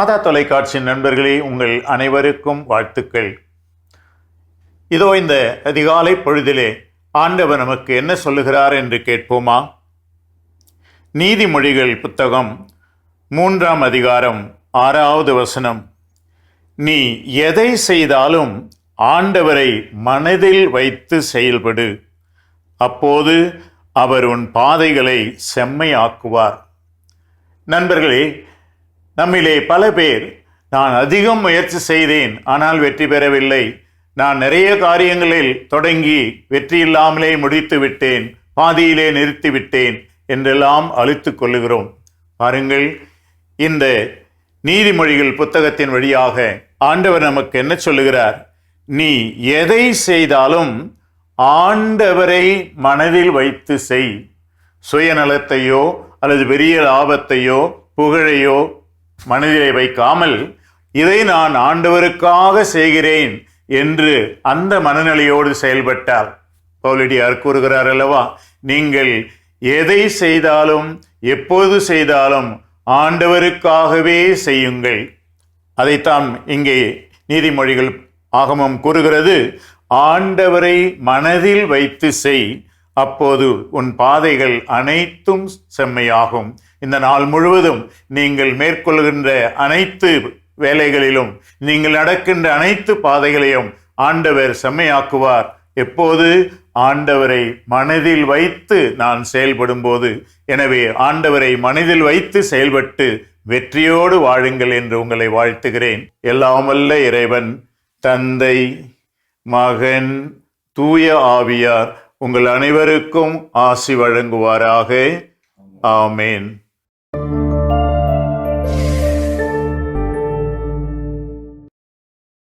மாதா தொலைக்காட்சி நண்பர்களே உங்கள் அனைவருக்கும் வாழ்த்துக்கள். இதோ இந்த அதிகாலை பொழுதிலே ஆண்டவர் நமக்கு என்ன சொல்லுகிறார் என்று கேட்போமா? நீதிமொழிகள் புத்தகம் மூன்றாம் அதிகாரம் ஆறாவது வசனம். நீ எதை செய்தாலும் ஆண்டவரை மனதில் வைத்து செயல்படு. அப்போது அவர் உன் பாதைகளை செம்மையாக்குவார். நண்பர்களே நம்மிலே பல பேர் நான் அதிகம் முயற்சி செய்தேன் ஆனால் வெற்றி பெறவில்லை. நான் நிறைய காரியங்களில் தொடங்கி வெற்றி இல்லாமலே முடித்து விட்டேன் பாதியிலே நிறுத்திவிட்டேன் என்றெல்லாம் அழுத்து கொள்ளுகிறோம். பாருங்கள் இந்த நீதிமொழிகள் புத்தகத்தின் வழியாக ஆண்டவர் நமக்கு என்ன சொல்லுகிறார்? நீ எதை செய்தாலும் ஆண்டவரை மனதில் வைத்து செய். சுயநலத்தையோ அல்லது பெரிய லாபத்தையோ புகழையோ மனதிலே வைக்காமல் இதை நான் ஆண்டவருக்காக செய்கிறேன் என்று அந்த மனநிலையோடு செயல்பட்டார். பவுலடியார் கூறுகிறார் அல்லவா நீங்கள் எதை செய்தாலும் எப்போது செய்தாலும் ஆண்டவருக்காகவே செய்யுங்கள். அதைத்தான் இங்கே நீதிமொழிகள் ஆகமம் கூறுகிறது. ஆண்டவரை மனதில் வைத்து செய் அப்போது உன் பாதைகள் அனைத்தும் செம்மையாகும். இந்த நாள் முழுவதும் நீங்கள் மேற்கொள்கின்ற அனைத்து வேலைகளிலும் நீங்கள் நடக்கின்ற அனைத்து பாதைகளையும் ஆண்டவர் செம்மையாக்குவார். எப்போது? ஆண்டவரை மனதில் வைத்து நான் செயல்படும் போது எனவே ஆண்டவரை மனதில் வைத்து செயல்பட்டு வெற்றியோடு வாழுங்கள் என்று உங்களை வாழ்த்துகிறேன். எல்லாமல்ல இறைவன் தந்தை மகன் தூய ஆவியார் உங்கள் அனைவருக்கும் ஆசி வழங்குவாராக. ஆமேன்.